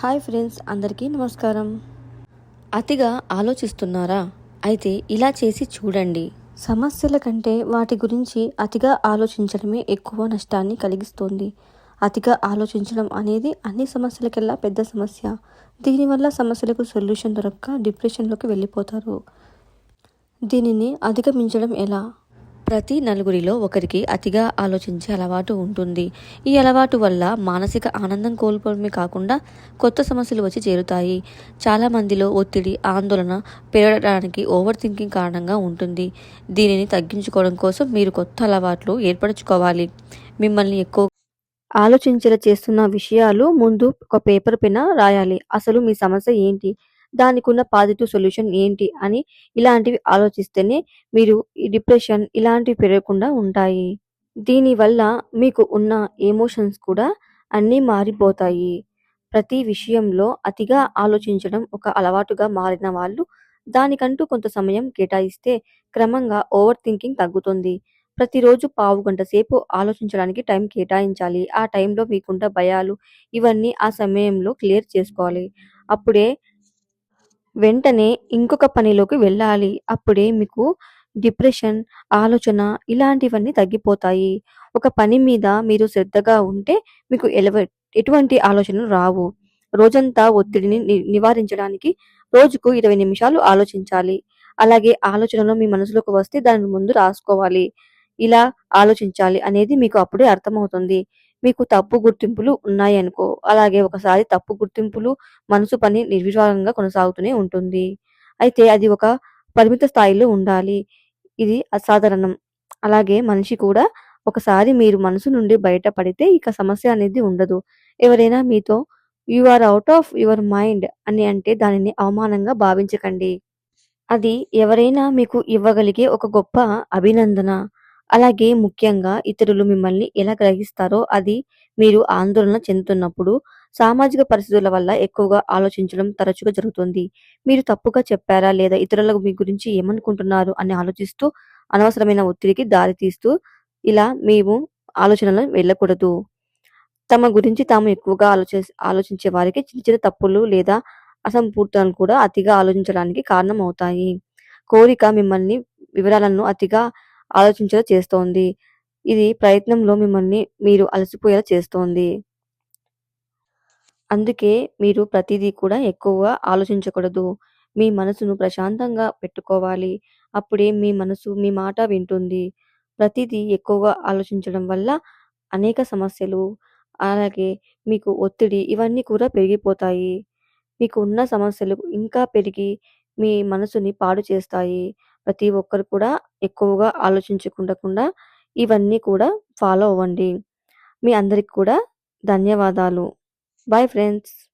Hi friends అందరికీ నమస్కారం. అతిగా ఆలోచిస్తున్నారా? అయితే ఇలా చేసి చూడండి. సమస్యల కంటే వాటి గురించి అతిగా ఆలోచించడమే ఎక్కువ నష్టాన్ని కలిగిస్తుంది. అతిగా ఆలోచించడం అనేది అన్ని సమస్యలకెల్లా పెద్ద సమస్య. దీనివల్ల సమస్యలకు సొల్యూషన్ దొరక్క డిప్రెషన్లోకి వెళ్ళిపోతారు. దీనిని అధిగమించడం ఎలా? ప్రతి నలుగురిలో ఒకరికి అతిగా ఆలోచించే అలవాటు ఉంటుంది. ఈ అలవాటు వల్ల మానసిక ఆనందం కోల్పోవడమే కాకుండా కొత్త సమస్యలు వచ్చి చేరుతాయి. చాలా మందిలో ఒత్తిడి ఆందోళన పెరగడానికి ఓవర్ థింకింగ్ కారణంగా ఉంటుంది. దీనిని తగ్గించుకోవడం కోసం మీరు కొత్త అలవాట్లు ఏర్పరచుకోవాలి. మిమ్మల్ని ఎక్కువ ఆలోచించేలా చేస్తున్న విషయాలు ముందు ఒక పేపర్ పైన రాయాలి. అసలు మీ సమస్య ఏంటి? దానికి ఉన్న పాజిటివ్ సొల్యూషన్ ఏంటి అని ఇలాంటివి ఆలోచిస్తేనే మీరు ఈ డిప్రెషన్ ఇలాంటివి పెరగకుండా ఉంటాయి. దీనివల్ల మీకు ఉన్న ఎమోషన్స్ కూడా అన్నీ మారిపోతాయి. ప్రతి విషయంలో అతిగా ఆలోచించడం ఒక అలవాటుగా మారిన వాళ్ళు దానికంటూ కొంత సమయం కేటాయిస్తే క్రమంగా ఓవర్ థింకింగ్ తగ్గుతుంది. ప్రతిరోజు పావు గంట సేపు ఆలోచించడానికి టైం కేటాయించాలి. ఆ టైంలో మీకున్న భయాలు ఇవన్నీ ఆ సమయంలో క్లియర్ చేసుకోవాలి. అప్పుడే వెంటనే ఇంకొక పనిలోకి వెళ్ళాలి. అప్పుడే మీకు డిప్రెషన్ ఆలోచన ఇలాంటివన్నీ తగ్గిపోతాయి. ఒక పని మీద మీరు శ్రద్ధగా ఉంటే మీకు ఎలవ ఎటువంటి ఆలోచనలు రావు. రోజంతా ఒత్తిడిని ని నివారించడానికి రోజుకు ఇరవై నిమిషాలు ఆలోచించాలి. అలాగే ఆలోచనలు మీ మనసులోకి వస్తే దాని ముందు రాసుకోవాలి. ఇలా ఆలోచించాలి అనేది మీకు అప్పుడే అర్థమవుతుంది. మీకు తప్పు గుర్తింపులు ఉన్నాయనుకో. అలాగే ఒకసారి తప్పు గుర్తింపులు మనసు పని నిర్వివాదంగా కొనసాగుతూనే ఉంటుంది. అయితే అది ఒక పరిమిత స్థాయిలో ఉండాలి. ఇది అసాధారణం. అలాగే మనిషి కూడా ఒకసారి మీరు మనసు నుండి బయటపడితే ఇక సమస్య అనేది ఉండదు. ఎవరైనా మీతో you are out of your mind అని అంటే దానిని అవమానంగా భావించకండి. అది ఎవరైనా మీకు ఇవ్వగలిగే ఒక గొప్ప అభినందన. అలాగే ముఖ్యంగా ఇతరులు మిమ్మల్ని ఎలా గ్రహిస్తారో అది మీరు ఆందోళన చెందుతున్నప్పుడు సామాజిక పరిస్థితుల వల్ల ఎక్కువగా ఆలోచించడం తరచుగా జరుగుతుంది. మీరు తప్పుగా చెప్పారా లేదా ఇతరులకు మీ గురించి ఏమనుకుంటున్నారు అని ఆలోచిస్తూ అనవసరమైన ఒత్తిడికి దారితీస్తూ ఇలా మేము ఆలోచనలను వెళ్ళకూడదు. తమ గురించి తాము ఎక్కువగా ఆలోచి ఆలోచించే వారికి చిన్న చిన్న తప్పులు లేదా అసంపూర్తలను కూడా అతిగా ఆలోచించడానికి కారణం అవుతాయి కోరిక మిమ్మల్ని వివరాలను అతిగా ఆలోచించేలా చేస్తోంది. ఇది ప్రయత్నంలో మిమ్మల్ని మీరు అలసిపోయేలా చేస్తోంది. అందుకే మీరు ప్రతిదీ కూడా ఎక్కువగా ఆలోచించకూడదు. మీ మనసును ప్రశాంతంగా పెట్టుకోవాలి. అప్పుడే మీ మనసు మీ మాట వింటుంది. ప్రతిదీ ఎక్కువగా ఆలోచించడం వల్ల అనేక సమస్యలు అలాగే మీకు ఒత్తిడి ఇవన్నీ కూడా పెరిగిపోతాయి. మీకు ఉన్న సమస్యలు ఇంకా పెరిగి మీ మనసుని పాడు చేస్తాయి. ప్రతి ఒక్కరు కూడా ఎక్కువగా ఆలోచించకుండా ఇవన్నీ కూడా ఫాలో అవ్వండి. మీ అందరికి కూడా ధన్యవాదాలు. Bye friends.